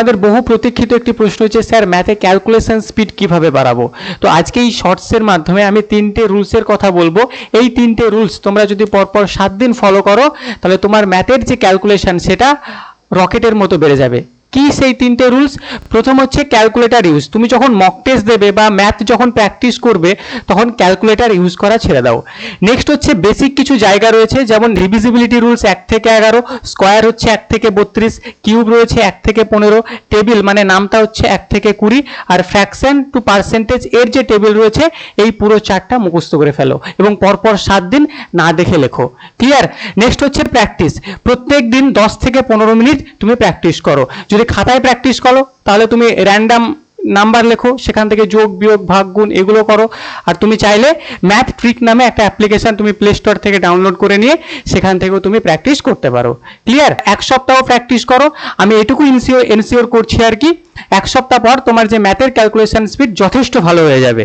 আমাদের বহু প্রতীক্ষিত একটি প্রশ্ন হচ্ছে, স্যার ম্যাথে ক্যালকুলেশন স্পিড কীভাবে বাড়াবো? তো আজকে এই শর্টসের মাধ্যমে আমি তিনটে রুলসের কথা বলব। এই তিনটে রুলস তোমরা যদি পরপর সাত দিন ফলো করো, তাহলে তোমার ম্যাথের যে ক্যালকুলেশন সেটা রকেটের মতো বেড়ে যাবে। কি সেই তিনটে রুলস প্রথম হচ্ছে ক্যালকুলেটর ইউজ তুমি যখন মক টেস্ট দেবে বা ম্যাথ যখন প্র্যাকটিস করবে, তখন ক্যালকুলেটর ইউজ করা ছেড়ে দাও। নেক্সট হচ্ছে বেসিক কিছু জায়গা রয়েছে, যেমন ডিভিজিবিলিটি রুলস এক থেকে এগারো স্কোয়ার হচ্ছে এক থেকে বত্রিশ কিউব রয়েছে এক থেকে পনেরো টেবিল মানে নামটা হচ্ছে এক থেকে কুড়ি, আর ফ্র্যাকশন টু পার্সেন্টেজ এর যে টেবিল রয়েছে, এই পুরো চারটা মুখস্থ করে ফেলো এবং পরপর সাত দিন না দেখে লেখো। ক্লিয়ার নেক্সট হচ্ছে প্র্যাকটিস প্রত্যেক দিন দশ থেকে পনেরো মিনিট তুমি প্র্যাকটিস করো। যদি খাতায় প্র্যাকটিস করো, তাহলে তুমি র্যান্ডাম নাম্বার লেখো, সেখান থেকে যোগ, বিয়োগ, ভাগ, গুণ এগুলো করো। আর তুমি চাইলে ম্যাথ ট্রিক নামে একটা অ্যাপ্লিকেশন তুমি প্লে স্টোর থেকে ডাউনলোড করে নিয়ে সেখান থেকেও তুমি প্র্যাকটিস করতে পারো। ক্লিয়ার এক সপ্তাহ প্র্যাকটিস করো। আমি এটুকু ইনসিওর এনসিওর করছি আর কি, এক সপ্তাহ পর তোমার যে ম্যাথের ক্যালকুলেশন স্পিড যথেষ্ট ভালো হয়ে যাবে।